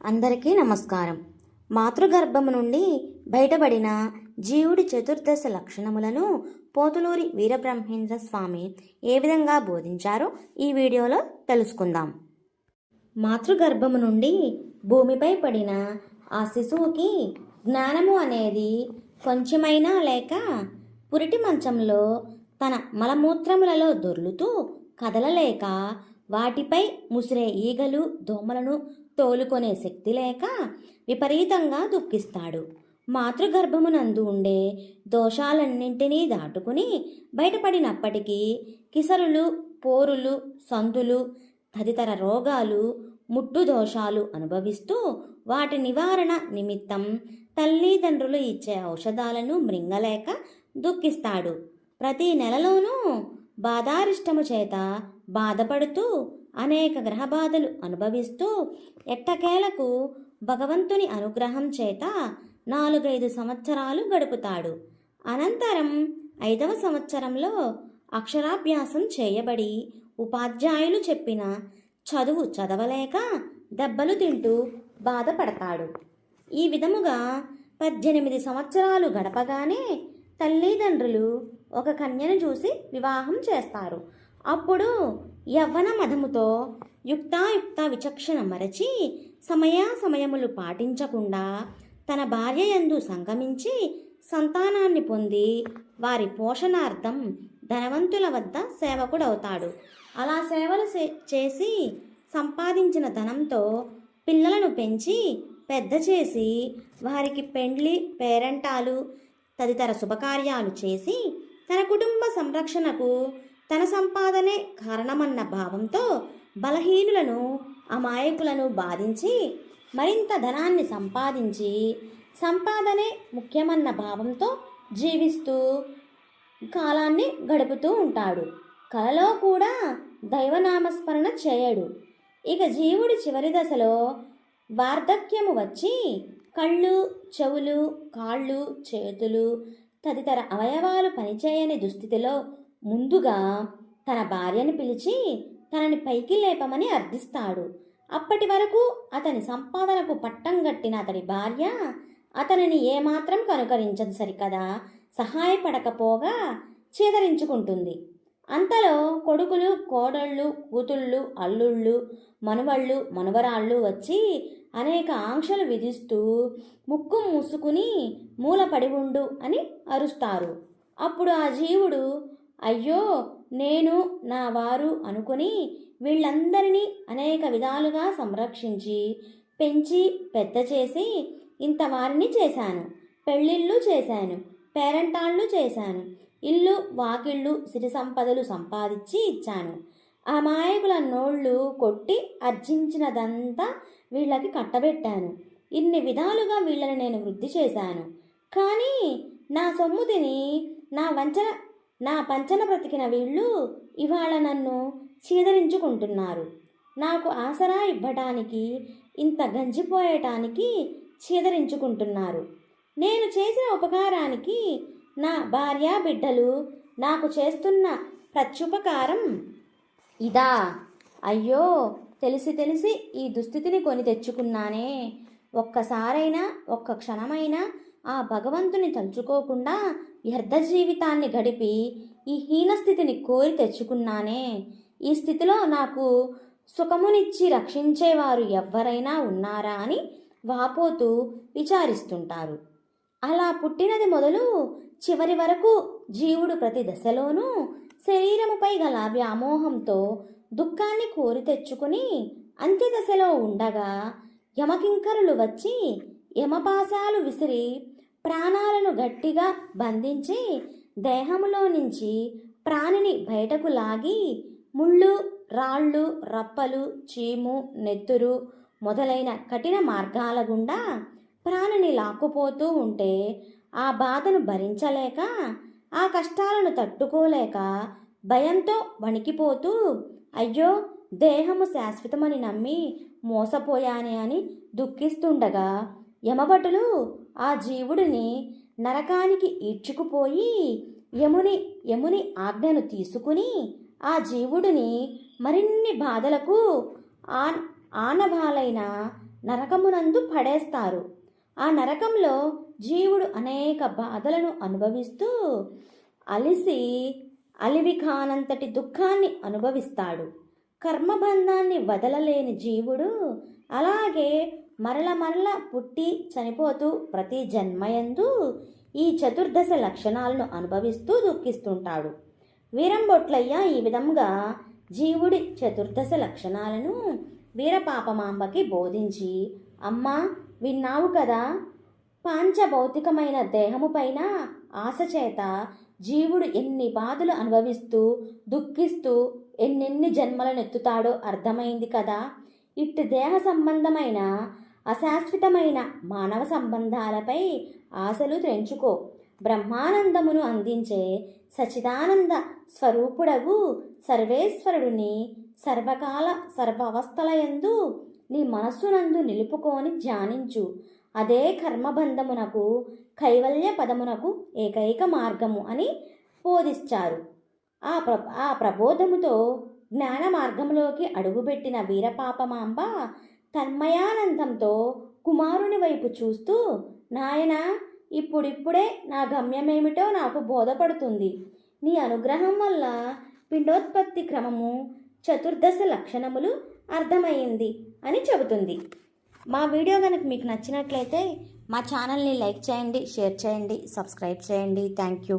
అందరికీ నమస్కారం. మాతృగర్భము నుండి బయటపడిన జీవుడి చతుర్దశ లక్షణములను పోతులూరి వీరబ్రహ్మేంద్ర స్వామి ఏ విధంగా బోధించారో ఈ వీడియోలో తెలుసుకుందాం. మాతృగర్భము నుండి భూమిపై పడిన ఆ శిశువుకి జ్ఞానము అనేది కొంచెమైనా లేక పురిటి మంచంలో తన మలమూత్రములలో దొర్లుతూ కదలలేక వాటిపై ముసిరే ఈగలు దోమలను తోలుకొనే శక్తి లేక విపరీతంగా దుఃఖిస్తాడు. మాతృగర్భమునందు ఉండే దోషాలన్నింటినీ దాటుకుని బయటపడినప్పటికీ కిసరులు పోరులు సందులు తదితర రోగాలు ముట్టు దోషాలు అనుభవిస్తూ వాటి నివారణ నిమిత్తం తల్లిదండ్రులు ఇచ్చే ఔషధాలను మృంగలేక దుఃఖిస్తాడు. ప్రతి నెలలోనూ బాధారిష్టము చేత బాధపడుతూ అనేక గ్రహబాధలు అనుభవిస్తూ ఎట్టకేలకు భగవంతుని అనుగ్రహం చేత నాలుగైదు సంవత్సరాలు గడుపుతాడు. అనంతరం ఐదవ సంవత్సరంలో అక్షరాభ్యాసం చేయబడి ఉపాధ్యాయులు చెప్పిన చదువు చదవలేక దెబ్బలు తింటూ బాధపడతాడు. ఈ విధముగా పద్దెనిమిది సంవత్సరాలు గడపగానే తల్లిదండ్రులు ఒక కన్యను చూసి వివాహం చేస్తారు. అప్పుడు యవ్వన మధముతో యుక్తాయుక్త విచక్షణ మరచి సమయాసమయములు పాటించకుండా తన భార్య యందు సంగమించి సంతానాన్ని పొంది వారి పోషణార్థం ధనవంతుల వద్ద సేవకుడవుతాడు. అలా సేవలు చే- చేసి సంపాదించిన ధనంతో పిల్లలను పెంచి పెద్ద చేసి వారికి పెండ్లి పేరంటాలు తదితర శుభకార్యాలు చేసి తన కుటుంబ సంరక్షణకు తన సంపాదనే కారణమన్న భావంతో బలహీనులను అమాయకులను బాధించి మరింత ధనాన్ని సంపాదించి సంపాదనే ముఖ్యమన్న భావంతో జీవిస్తూ కాలాన్ని గడుపుతూ ఉంటాడు. కలలో కూడా దైవనామస్మరణ చేయడు. ఇక జీవుడి చివరి దశలో వార్ధక్యము వచ్చి కళ్ళు చెవులు కాళ్ళు చేతులు తదితర అవయవాలు పనిచేయని దుస్థితిలో ముందుగా తన భార్యను పిలిచి తనని పైకి లేపమని అర్థిస్తాడు. అప్పటి వరకు అతని సంపాదనకు పట్టం గట్టిన అతడి భార్య అతనిని ఏమాత్రం కనుకరించదు సరికదా. సహాయపడకపోగా చేదరించుకుంటుంది. అంతలో కొడుకులు కోడళ్ళు కూతుళ్ళు అల్లుళ్ళు మనవళ్ళు మనవరాళ్ళు వచ్చి అనేక ఆంక్షలు విధిస్తూ ముక్కు మూసుకుని మూలపడి ఉండు అని అరుస్తారు. అప్పుడు ఆ జీవుడు అయ్యో నేను నా వారు అనుకుని వీళ్ళందరినీ అనేక విధాలుగా సంరక్షించి పెంచి పెద్ద చేసి ఇంత వారిని చేశాను. పెళ్ళిళ్ళు చేశాను. పేరంటాళ్ళు చేశాను. ఇల్లు వాకిళ్ళు సిరి సంపదలు సంపాదించి ఇచ్చాను. ఆ మాయకుల నోళ్ళు కొట్టి అర్జించినదంతా వీళ్ళకి కట్టబెట్టాను. ఇన్ని విధాలుగా వీళ్ళని నేను వృద్ధి చేశాను. కానీ నా సొమ్ము తిని నా వంచన నా పంచన బ్రతికిన వీళ్ళు ఇవాళ నన్ను చీదరించుకుంటున్నారు. నాకు ఆసరా ఇవ్వటానికి ఇంత గంజిపోయటానికి చీదరించుకుంటున్నారు. నేను చేసిన ఉపకారానికి నా భార్యా బిడ్డలు నాకు చేస్తున్న ప్రత్యుపకారం ఇదా. అయ్యో తెలిసి తెలిసి ఈ దుస్థితిని కొని తెచ్చుకున్నానే. ఒక్కసారైనా ఒక్క క్షణమైనా ఆ భగవంతుని తలుచుకోకుండా వ్యర్థ జీవితాన్ని గడిపి ఈ హీనస్థితిని కోరి తెచ్చుకున్నానే. ఈ స్థితిలో నాకు సుఖమునిచ్చి రక్షించేవారు ఎవ్వరైనా ఉన్నారా అని వాపోతూ విచారిస్తుంటారు. అలా పుట్టినది మొదలు చివరి వరకు జీవుడు ప్రతి దశలోనూ శరీరముపై గల వ్యామోహంతో దుఃఖాన్ని కోరి తెచ్చుకుని అంత్యదశలో ఉండగా యమకింకరులు వచ్చి యమపాశాలు విసిరి ప్రాణాలను గట్టిగా బంధించి దేహములో నుంచి ప్రాణిని బయటకు లాగి ముళ్ళు రాళ్ళు రప్పలు చీము నెత్తురు మొదలైన కఠిన మార్గాల గుండా ప్రాణిని లాక్కుపోతూ ఉంటే ఆ బాధను భరించలేక ఆ కష్టాలను తట్టుకోలేక భయంతో వణికిపోతూ అయ్యో దేహము శాశ్వతమని నమ్మి మోసపోయానే అని దుఃఖిస్తుండగా యమభటులు ఆ జీవుడిని నరకానికి ఈడ్చుకుపోయి యముని యముని ఆజ్ఞను తీసుకుని ఆ జీవుడిని మరిన్ని బాధలకు ఆన్ ఆనవాలైన నరకమునందు పడేస్తారు. ఆ నరకంలో జీవుడు అనేక బాధలను అనుభవిస్తూ అలిసి అలివి కానంతటి దుఃఖాన్ని అనుభవిస్తాడు. కర్మబంధాన్ని వదలలేని జీవుడు అలాగే మరల మరల పుట్టి చనిపోతూ ప్రతి జన్మయందు ఈ చతుర్దశ లక్షణాలను అనుభవిస్తూ దుఃఖిస్తుంటాడు. వీరంబొట్లయ్య ఈ విధంగా జీవుడి చతుర్దశ లక్షణాలను వీరపాపమాంబకి బోధించి అమ్మ విన్నావు కదా? పాంచభౌతికమైన దేహము పైన ఆశ చేత జీవుడు ఎన్ని బాధలు అనుభవిస్తూ దుఃఖిస్తూ ఎన్నెన్ని జన్మలను ఎత్తుతాడో అర్థమైంది కదా? ఇట్టి దేహ సంబంధమైన అశాశ్వతమైన మానవ సంబంధాలపై ఆశలు తెంచుకో బ్రహ్మానందమును అందించే సచిదానంద స్వరూపుడగు సర్వేశ్వరుడిని సర్వకాల సర్వావస్థలయందు నీ మనస్సునందు నిలుపుకొని ధ్యానించు. అదే కర్మబంధమునకు కైవల్య పదమునకు ఏకైక మార్గము అని బోధిస్తారు. ఆ ప్ర ఆ ప్రబోధముతో జ్ఞాన మార్గంలోకి అడుగుపెట్టిన వీరపాపమాంబ తన్మయానందంతో కుమారుని వైపు చూస్తూ నాయనా ఇప్పుడిప్పుడే నా గమ్యమేమిటో నాకు బోధపడుతుంది. నీ అనుగ్రహం వల్ల పిండోత్పత్తి క్రమము చతుర్దశ లక్షణములు అర్థమైంది అని చెబుతుంది. మా వీడియో కనుక మీకు నచ్చినట్లయితే మా ఛానల్ని లైక్ చేయండి షేర్ చేయండి సబ్స్క్రైబ్ చేయండి. Thank you.